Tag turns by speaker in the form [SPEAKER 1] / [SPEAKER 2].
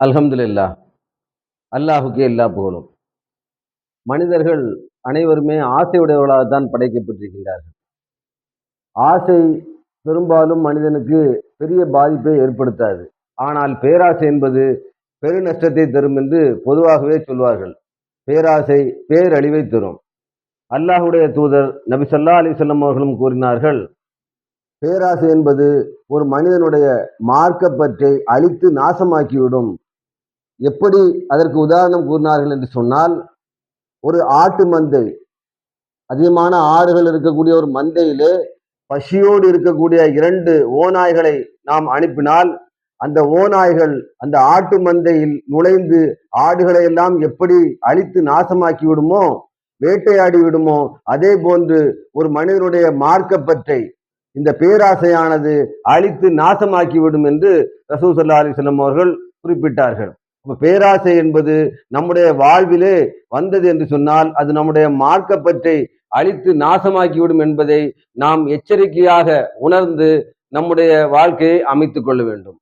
[SPEAKER 1] அல்ஹம்துல்லா அல்லாஹுக்கு எல்லா புகழும். மனிதர்கள் அனைவருமே ஆசையுடையவர்களாகத்தான் படைக்கப்பட்டிருக்கின்றார்கள். ஆசை பெரும்பாலும் மனிதனுக்கு பெரிய பாதிப்பை ஏற்படுத்தாது. ஆனால் பேராசை என்பது பெரு நஷ்டத்தை தரும் என்று பொதுவாகவே சொல்வார்கள். பேராசை பேரழிவை தரும். அல்லாஹுடைய தூதர் நபி சொல்லா அலிசல்லம் அவர்களும் கூறினார்கள் பேராசை என்பது ஒரு மனிதனுடைய மார்க்கப்பற்றை அழித்து நாசமாக்கிவிடும். எப்படி அதற்கு உதாரணம் கூறினார்கள் என்று சொன்னால் ஒரு ஆட்டு மந்தை அதிகமான ஆடுகள் இருக்கக்கூடிய ஒரு மந்தையிலே பசியோடு இருக்கக்கூடிய இரண்டு ஓநாய்களை நாம் அனுப்பினால் அந்த ஓநாய்கள் அந்த ஆட்டு மந்தையில் நுழைந்து ஆடுகளை எல்லாம் எப்படி அழித்து நாசமாக்கி விடுமோ வேட்டையாடி விடுமோ அதே போன்று ஒரு மனிதனுடைய மார்க்கப்பற்றை இந்த பேராசையானது அழித்து நாசமாக்கி விடும் என்று ரசூசல்லா சல்லா அவர்கள் குறிப்பிட்டார்கள். பேராசை என்பது நம்முடைய வாழ்விலே வந்தது என்று சொன்னால் அது நம்முடைய மார்க்கப்பற்றை அழித்து நாசமாக்கிவிடும் என்பதை நாம் எச்சரிக்கையாக உணர்ந்து நம்முடைய வாழ்க்கையை அமைத்து கொள்ள வேண்டும்.